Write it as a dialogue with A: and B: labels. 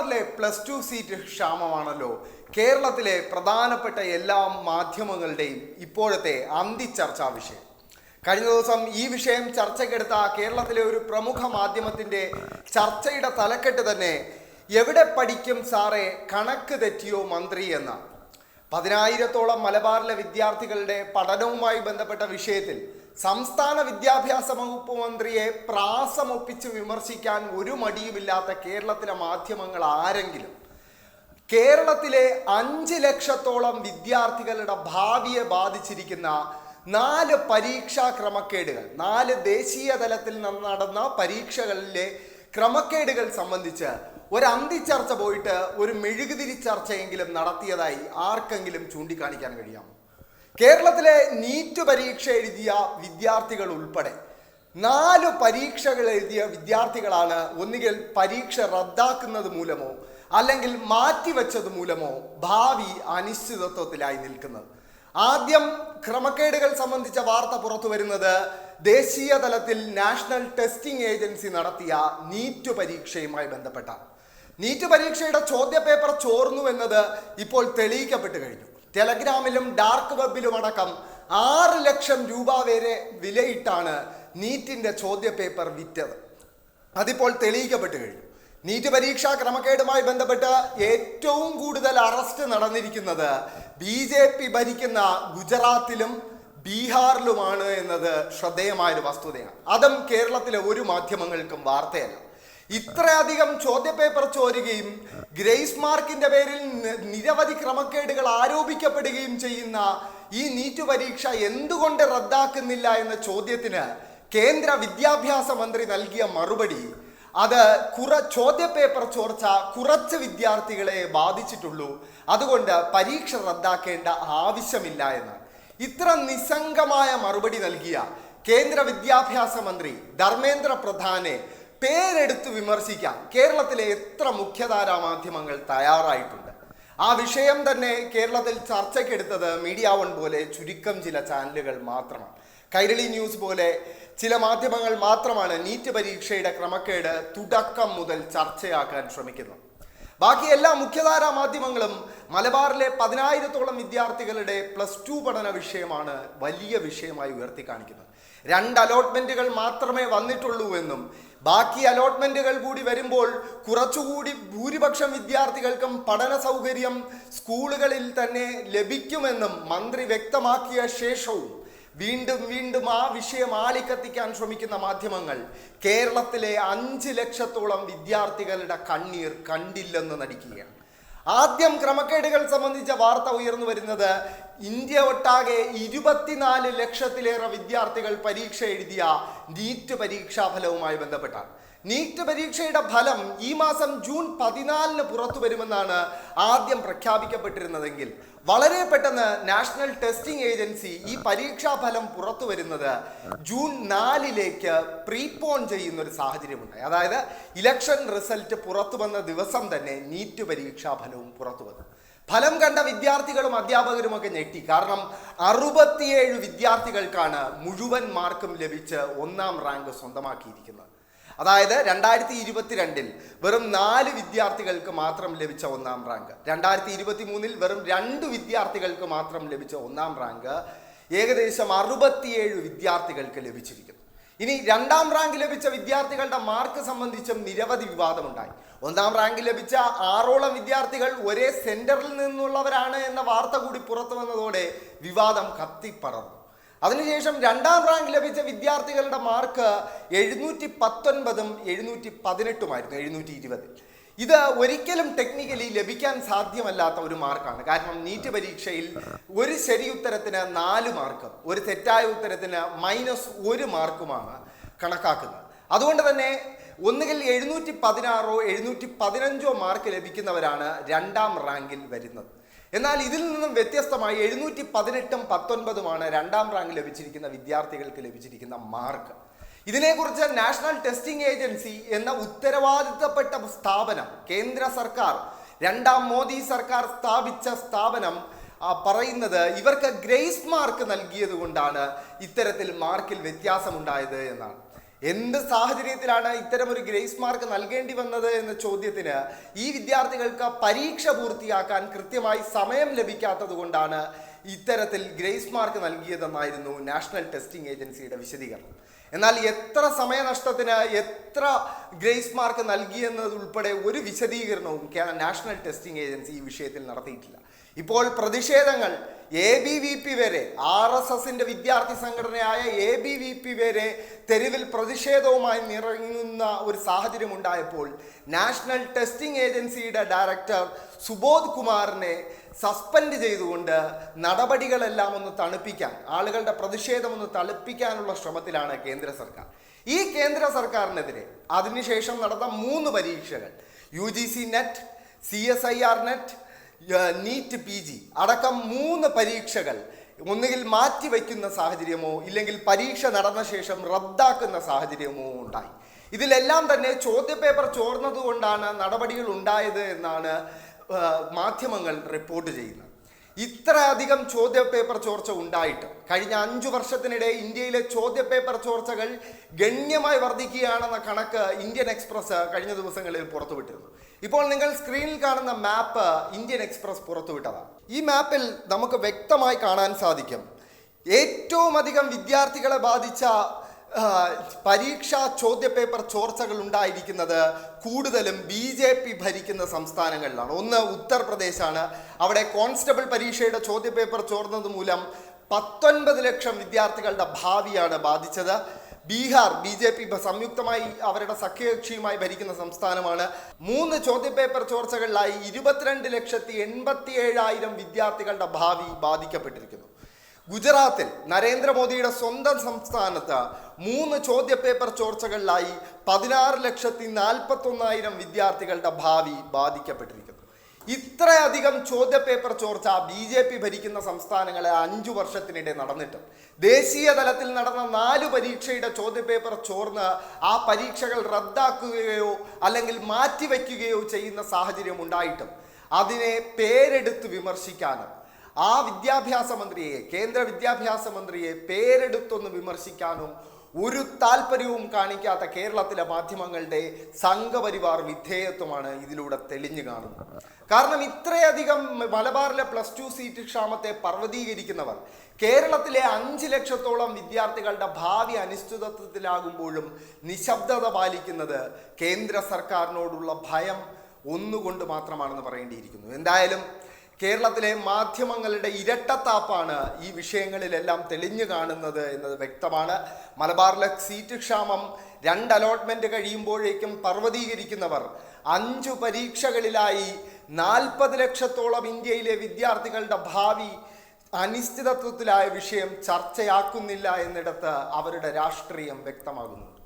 A: മലബാറിലെ plus two seat ക്ഷാമമാണല്ലോ. കേരളത്തിലെ പ്രധാനപ്പെട്ട എല്ലാ മാധ്യമങ്ങളുടെയും ഇപ്പോഴത്തെ അന്തിച്ചർച്ചാ വിഷയം. കഴിഞ്ഞ ദിവസം ഈ വിഷയം ചർച്ചയ്ക്കെടുത്ത കേരളത്തിലെ ഒരു പ്രമുഖ മാധ്യമത്തിന്റെ ചർച്ചയുടെ തലക്കെട്ട് തന്നെ എവിടെ പഠിക്കും സാറേ കണക്ക് തെറ്റിയോ മന്ത്രി എന്ന. പതിനായിരത്തോളം മലബാറിലെ വിദ്യാർത്ഥികളുടെ പഠനവുമായി ബന്ധപ്പെട്ട വിഷയത്തിൽ സംസ്ഥാന വിദ്യാഭ്യാസ വകുപ്പ് മന്ത്രിയെ പ്രാസമൊപ്പിച്ച് വിമർശിക്കാൻ ഒരു മടിയുമില്ലാത്ത കേരളത്തിലെ മാധ്യമങ്ങൾ ആരെങ്കിലും? കേരളത്തിലെ അഞ്ച് ലക്ഷത്തോളം വിദ്യാർത്ഥികളുടെ ഭാവിയെ ബാധിച്ചിരിക്കുന്ന നാല് പരീക്ഷാ ക്രമക്കേടുകൾ നാല് ദേശീയ തലത്തിൽ നടന്ന പരീക്ഷകളിലെ ക്രമക്കേടുകൾ സംബന്ധിച്ച് ഒരു അന്തിച്ചർച്ച പോയിട്ട് ഒരു മെഴുകുതിരി ചർച്ചയെങ്കിലും നടത്തിയതായി ആർക്കെങ്കിലും ചൂണ്ടിക്കാണിക്കാൻ കഴിയാമോ? കേരളത്തിലെ നീറ്റ് പരീക്ഷ എഴുതിയ വിദ്യാർത്ഥികൾ ഉൾപ്പെടെ നാല് പരീക്ഷകൾ എഴുതിയ വിദ്യാർത്ഥികളാണ് ഒന്നുകിൽ പരീക്ഷ റദ്ദാക്കുന്നത് മൂലമോ അല്ലെങ്കിൽ മാറ്റിവെച്ചത് മൂലമോ ഭാവി അനിശ്ചിതത്വത്തിലായി നിൽക്കുന്നത്. ആദ്യം ക്രമക്കേടുകൾ സംബന്ധിച്ച വാർത്ത പുറത്തു വരുന്നത് ദേശീയ തലത്തിൽ നാഷണൽ ടെസ്റ്റിംഗ് ഏജൻസി നടത്തിയ നീറ്റ് പരീക്ഷയുമായി ബന്ധപ്പെട്ടാണ് നീറ്റ് പരീക്ഷയുടെ ചോദ്യപേപ്പർ ചോർന്നു എന്നത് ഇപ്പോൾ തെളിയിക്കപ്പെട്ടു കഴിഞ്ഞു. ടെലഗ്രാമിലും ഡാർക്ക് വെബിലും അടക്കം ആറ് ലക്ഷം രൂപ വരെ വിലയിട്ടാണ് നീറ്റിന്റെ ചോദ്യപേപ്പർ വിറ്റത്. അതിപ്പോൾ തെളിയിക്കപ്പെട്ടു കഴിഞ്ഞു. നീറ്റ് പരീക്ഷാ ക്രമക്കേടുമായി ബന്ധപ്പെട്ട് ഏറ്റവും കൂടുതൽ അറസ്റ്റ് നടന്നിരിക്കുന്നത് ബി ജെ പി ഭരിക്കുന്ന ഗുജറാത്തിലും ബീഹാറിലുമാണ് എന്നത് ശ്രദ്ധേയമായൊരു വസ്തുതയാണ്. അതും കേരളത്തിലെ ഒരു മാധ്യമങ്ങൾക്കും വാർത്തയല്ല. ഇത്രയധികം ചോദ്യപേപ്പർ ചോരുകയും ഗ്രേസ് മാർക്കിന്റെ പേരിൽ നിരവധി ക്രമക്കേടുകൾ ആരോപിക്കപ്പെടുകയും ചെയ്യുന്ന ഈ നീറ്റ് പരീക്ഷ എന്തുകൊണ്ട് റദ്ദാക്കുന്നില്ല എന്ന ചോദ്യത്തിന് കേന്ദ്ര വിദ്യാഭ്യാസ മന്ത്രി നൽകിയ മറുപടി അത് കുറ ചോദ്യപേപ്പർ ചോർച്ച കുറച്ച് വിദ്യാർത്ഥികളെ ബാധിച്ചിട്ടുള്ളൂ. അതുകൊണ്ട് പരീക്ഷ റദ്ദാക്കേണ്ട ആവശ്യമില്ല എന്ന്. ഇത്ര നിസ്സംഗമായ മറുപടി നൽകിയ കേന്ദ്ര വിദ്യാഭ്യാസ മന്ത്രി ധർമ്മേന്ദ്ര പ്രധാനെ പേരെടുത്ത് വിമർശിക്കാൻ കേരളത്തിലെ എത്ര മുഖ്യധാരാ മാധ്യമങ്ങൾ തയ്യാറായിട്ടുണ്ട്. ആ വിഷയം തന്നെ കേരളത്തിൽ ചർച്ചയ്ക്കെടുത്തത് മീഡിയ വൺ പോലെ ചുരുക്കം ചില ചാനലുകൾ മാത്രമാണ്. കൈരളി ന്യൂസ് പോലെ ചില മാധ്യമങ്ങൾ മാത്രമാണ് നീറ്റ് പരീക്ഷയുടെ ക്രമക്കേട് തുടക്കം മുതൽ ചർച്ചയാക്കാൻ ശ്രമിക്കുന്നത്. ബാക്കി എല്ലാ മുഖ്യധാരാ മാധ്യമങ്ങളും മലബാറിലെ പതിനായിരത്തോളം വിദ്യാർത്ഥികളുടെ പ്ലസ് ടു പഠന വിഷയമാണ് വലിയ വിഷയമായി ഉയർത്തി കാണിക്കുന്നത് രണ്ട് അലോട്ട്മെന്റുകൾ മാത്രമേ വന്നിട്ടുള്ളൂ എന്നും ബാക്കി അലോട്ട്മെന്റുകൾ കൂടി വരുമ്പോൾ കുറച്ചുകൂടി ഭൂരിപക്ഷം വിദ്യാർത്ഥികൾക്കും പഠന സൗകര്യം സ്കൂളുകളിൽ തന്നെ ലഭിക്കുമെന്നും മന്ത്രി വ്യക്തമാക്കിയ ശേഷവും വീണ്ടും വീണ്ടും ആ വിഷയം ആളിക്കത്തിക്കാൻ ശ്രമിക്കുന്ന മാധ്യമങ്ങൾ കേരളത്തിലെ അഞ്ച് ലക്ഷത്തോളം വിദ്യാർത്ഥികളുടെ കണ്ണീർ കണ്ടില്ലെന്ന് നടിക്കുകയാണ്. ആദ്യം ക്രമക്കേടുകൾ സംബന്ധിച്ച വാർത്ത ഉയർന്നു വരുന്നത് ഇന്ത്യ ഒട്ടാകെ ഇരുപത്തിനാല് ലക്ഷത്തിലേറെ വിദ്യാർത്ഥികൾ പരീക്ഷ എഴുതിയ നീറ്റ് പരീക്ഷാ ഫലവുമായി ബന്ധപ്പെട്ടാണ്. നീറ്റ് പരീക്ഷയുടെ ഫലം ഈ മാസം ജൂൺ പതിനാലിന് പുറത്തു വരുമെന്നാണ് ആദ്യം പ്രഖ്യാപിക്കപ്പെട്ടിരുന്നതെങ്കിൽ വളരെ പെട്ടെന്ന് നാഷണൽ ടെസ്റ്റിംഗ് ഏജൻസി ഈ പരീക്ഷാ ഫലം പുറത്തു വരുന്നത് ജൂൺ നാലിലേക്ക് പ്രീപോൺ ചെയ്യുന്ന ഒരു സാഹചര്യമുണ്ടായി. അതായത് ഇലക്ഷൻ റിസൾട്ട് പുറത്തു വന്ന ദിവസം തന്നെ നീറ്റ് പരീക്ഷാ ഫലവും പുറത്തു വന്നു. ഫലം കണ്ട വിദ്യാർത്ഥികളും അധ്യാപകരും ഒക്കെ ഞെട്ടി. കാരണം അറുപത്തിയേഴ് വിദ്യാർത്ഥികൾക്കാണ് മുഴുവൻ മാർക്കും ലഭിച്ച് ഒന്നാം റാങ്ക് സ്വന്തമാക്കിയിരിക്കുന്നത്. അതായത് രണ്ടായിരത്തി ഇരുപത്തിരണ്ടിൽ വെറും നാല് വിദ്യാർത്ഥികൾക്ക് മാത്രം ലഭിച്ച ഒന്നാം റാങ്ക്. രണ്ടായിരത്തി ഇരുപത്തി മൂന്നിൽ വെറും രണ്ട് വിദ്യാർത്ഥികൾക്ക് മാത്രം ലഭിച്ച ഒന്നാം റാങ്ക് ഏകദേശം അറുപത്തിയേഴ് വിദ്യാർത്ഥികൾക്ക് ലഭിച്ചിരിക്കുന്നു. ഇനി രണ്ടാം റാങ്ക് ലഭിച്ച വിദ്യാർത്ഥികളുടെ മാർക്ക് സംബന്ധിച്ചും നിരവധി വിവാദമുണ്ടായി. ഒന്നാം റാങ്ക് ലഭിച്ച ആറോളം വിദ്യാർത്ഥികൾ ഒരേ സെന്ററിൽ നിന്നുള്ളവരാണ് എന്ന വാർത്ത കൂടി പുറത്തു വന്നതോടെ വിവാദം കത്തിപ്പറന്നു അതിനുശേഷം രണ്ടാം റാങ്ക് ലഭിച്ച വിദ്യാർത്ഥികളുടെ മാർക്ക് എഴുന്നൂറ്റി പത്തൊൻപതും എഴുന്നൂറ്റി പതിനെട്ടുമായിരുന്നു എഴുന്നൂറ്റി ഇരുപത് ഇത് ഒരിക്കലും ടെക്നിക്കലി ലഭിക്കാൻ സാധ്യമല്ലാത്ത ഒരു മാർക്കാണ്. കാരണം നീറ്റ് പരീക്ഷയിൽ ഒരു ശരി ഉത്തരത്തിന് നാല് മാർക്കും ഒരു തെറ്റായ ഉത്തരത്തിന് മൈനസ് ഒരു മാർക്കുമാണ് കണക്കാക്കുന്നത്. അതുകൊണ്ട് തന്നെ ഒന്നുകിൽ എഴുന്നൂറ്റി പതിനാറോ എഴുന്നൂറ്റി പതിനഞ്ചോ മാർക്ക് ലഭിക്കുന്നവരാണ് രണ്ടാം റാങ്കിൽ വരുന്നത്. എന്നാൽ ഇതിൽ നിന്നും വ്യത്യസ്തമായി എഴുന്നൂറ്റി പതിനെട്ടും പത്തൊൻപതുമാണ് രണ്ടാം റാങ്ക് ലഭിച്ചിരിക്കുന്ന വിദ്യാർത്ഥികൾക്ക് ലഭിച്ചിരിക്കുന്ന മാർക്ക്. ഇതിനെക്കുറിച്ച് നാഷണൽ ടെസ്റ്റിംഗ് ഏജൻസി എന്ന ഉത്തരവാദിത്തപ്പെട്ട സ്ഥാപനം കേന്ദ്ര സർക്കാർ രണ്ടാം മോദി സർക്കാർ സ്ഥാപിച്ച സ്ഥാപനം പറയുന്നത് ഇവർക്ക് ഗ്രേസ് മാർക്ക് നൽകിയത് കൊണ്ടാണ് ഇത്തരത്തിൽ മാർക്കിൽ വ്യത്യാസമുണ്ടായത് എന്നാണ്. എന്ത് സാഹചര്യത്തിലാണ് ഇത്തരമൊരു ഗ്രേസ് മാർക്ക് നൽകേണ്ടി വന്നത് എന്ന ചോദ്യത്തിന് ഈ വിദ്യാർത്ഥികൾക്ക് പരീക്ഷ പൂർത്തിയാക്കാൻ കൃത്യമായി സമയം ലഭിക്കാത്തത് കൊണ്ടാണ് ഇത്തരത്തിൽ ഗ്രേസ് മാർക്ക് നൽകിയതെന്നായിരുന്നു നാഷണൽ ടെസ്റ്റിംഗ് ഏജൻസിയുടെ വിശദീകരണം. എന്നാൽ എത്ര സമയനഷ്ടത്തിന് എത്ര ഗ്രേസ് മാർക്ക് നൽകിയെന്നതുൾപ്പെടെ ഒരു വിശദീകരണവും നാഷണൽ ടെസ്റ്റിംഗ് ഏജൻസി ഈ വിഷയത്തിൽ നടത്തിയിട്ടില്ല. ഇപ്പോൾ പ്രതിഷേധങ്ങൾ. എ ബി വി പി വരെ ആർ എസ് എസിന്റെ വിദ്യാർത്ഥി സംഘടനയായ എ ബി വി പി വരെ തെരുവിൽ പ്രതിഷേധവുമായി നിറങ്ങുന്ന ഒരു സാഹചര്യം ഉണ്ടായപ്പോൾ നാഷണൽ ടെസ്റ്റിംഗ് ഏജൻസിയുടെ ഡയറക്ടർ സുബോധ് കുമാറിനെ സസ്പെൻഡ് ചെയ്തുകൊണ്ട് നടപടികളെല്ലാം ഒന്ന് തണുപ്പിക്കാൻ ആളുകളുടെ പ്രതിഷേധം ഒന്ന് തണുപ്പിക്കാനുള്ള ശ്രമത്തിലാണ് കേന്ദ്ര സർക്കാർ. ഈ കേന്ദ്ര സർക്കാരിനെതിരെ അതിനുശേഷം നടന്ന മൂന്ന് പരീക്ഷകൾ. U G C net C S I R net NEET P G. അടക്കം മൂന്ന് പരീക്ഷകൾ. ഒന്നുകിൽ മാറ്റിവെക്കുന്ന സാഹചര്യമോ ഇല്ലെങ്കിൽ പരീക്ഷ നടന്ന ശേഷം റദ്ദാക്കുന്ന സാഹചര്യമോ ഉണ്ടായി. ഇതിലെല്ലാം തന്നെ ചോദ്യപേപ്പർ ചോർന്നതുകൊണ്ടാണ് നടപടികൾ ഉണ്ടായത് എന്നാണ് മാധ്യമങ്ങൾ റിപ്പോർട്ട് ചെയ്യുന്നത്. ഇത്രയധികം ചോദ്യപേപ്പർ ചോർച്ച ഉണ്ടായിട്ട് കഴിഞ്ഞ അഞ്ചു വർഷത്തിനിടെ ഇന്ത്യയിലെ ചോദ്യപേപ്പർ ചോർച്ചകൾ ഗണ്യമായി വർദ്ധിക്കുകയാണെന്ന കണക്ക് ഇന്ത്യൻ എക്സ്പ്രസ് കഴിഞ്ഞ ദിവസങ്ങളിൽ പുറത്തുവിട്ടിരുന്നു. ഇപ്പോൾ നിങ്ങൾ സ്ക്രീനിൽ കാണുന്ന മാപ്പ് ഇന്ത്യൻ എക്സ്പ്രസ് പുറത്തുവിട്ടതാണ്. ഈ മാപ്പിൽ നമുക്ക് വ്യക്തമായി കാണാൻ സാധിക്കും. ഏറ്റവും അധികം വിദ്യാർത്ഥികളെ ബാധിച്ച പരീക്ഷാ ചോദ്യപേപ്പർ ചോർച്ചകൾ ഉണ്ടായിരിക്കുന്നത് കൂടുതലും ബി ജെ പി ഭരിക്കുന്ന സംസ്ഥാനങ്ങളിലാണ്. ഒന്ന് ഉത്തർപ്രദേശാണ്. അവിടെ കോൺസ്റ്റബിൾ പരീക്ഷയുടെ ചോദ്യപേപ്പർ ചോർന്നത് മൂലം പത്തൊൻപത് ലക്ഷം വിദ്യാർത്ഥികളുടെ ഭാവിയാണ് ബാധിച്ചത്. ബീഹാർ ബി ജെ പി സംയുക്തമായി അവരുടെ സഖ്യകക്ഷിയുമായി ഭരിക്കുന്ന സംസ്ഥാനമാണ്. മൂന്ന് ചോദ്യപേപ്പർ ചോർച്ചകളിലായി ഇരുപത്തിരണ്ട് ലക്ഷത്തി എൺപത്തി ഏഴായിരം വിദ്യാർത്ഥികളുടെ ഭാവി ബാധിക്കപ്പെട്ടിരിക്കുന്നു. ഗുജറാത്തിൽ നരേന്ദ്രമോദിയുടെ സ്വന്തം സംസ്ഥാനത്ത് മൂന്ന് ചോദ്യപേപ്പർ ചോർച്ചകളിലായി പതിനാറ് ലക്ഷത്തി നാൽപ്പത്തൊന്നായിരം വിദ്യാർത്ഥികളുടെ ഭാവി ബാധിക്കപ്പെട്ടിരിക്കുന്നു. ഇത്രയധികം ചോദ്യപേപ്പർ ചോർച്ച ബി ജെ പി ഭരിക്കുന്ന സംസ്ഥാനങ്ങളെ അഞ്ചു വർഷത്തിനിടെ നടന്നിട്ടും ദേശീയ തലത്തിൽ നടന്ന നാല് പരീക്ഷയുടെ ചോദ്യപേപ്പർ ചോർന്ന് ആ പരീക്ഷകൾ റദ്ദാക്കുകയോ അല്ലെങ്കിൽ മാറ്റിവെക്കുകയോ ചെയ്യുന്ന സാഹചര്യം ഉണ്ടായിട്ടും. അതിനെ പേരെടുത്ത് വിമർശിക്കാനും ആ വിദ്യാഭ്യാസ മന്ത്രിയെ കേന്ദ്ര വിദ്യാഭ്യാസ മന്ത്രിയെ പേരെടുത്തൊന്ന് വിമർശിക്കാനും ഒരു താല്പര്യവും കാണിക്കാത്ത കേരളത്തിലെ മാധ്യമങ്ങളുടെ സംഘപരിവാർ വിധേയത്വമാണ് ഇതിലൂടെ തെളിഞ്ഞു കാണുന്നത്. കാരണം ഇത്രയധികം മലബാറിലെ പ്ലസ് ടു സീറ്റ് ക്ഷാമത്തെ പർവതീകരിക്കുന്നവർ കേരളത്തിലെ അഞ്ച് ലക്ഷത്തോളം വിദ്യാർത്ഥികളുടെ ഭാവി അനിശ്ചിതത്വത്തിലാകുമ്പോഴും നിശബ്ദത പാലിക്കുന്നത് കേന്ദ്ര സർക്കാരിനോടുള്ള ഭയം ഒന്നുകൊണ്ട് മാത്രമാണെന്ന് പറയേണ്ടിയിരിക്കുന്നു. എന്തായാലും കേരളത്തിലെ മാധ്യമങ്ങളുടെ ഇരട്ടത്താപ്പാണ് ഈ വിഷയങ്ങളിലെല്ലാം തെളിഞ്ഞു കാണുന്നത് എന്നത് വ്യക്തമാണ്. മലബാറിലെ സീറ്റ് ക്ഷാമം രണ്ട് അലോട്ട്മെന്റ് കഴിയുമ്പോഴേക്കും പർവതീകരിക്കുന്നവർ അഞ്ചു പരീക്ഷകളിലായി നാൽപ്പത് ലക്ഷത്തോളം ഇന്ത്യയിലെ വിദ്യാർത്ഥികളുടെ ഭാവി അനിശ്ചിതത്വത്തിലായ വിഷയം ചർച്ചയാക്കുന്നില്ല എന്നിടത്ത് അവരുടെ രാഷ്ട്രീയം വ്യക്തമാകുന്നുണ്ട്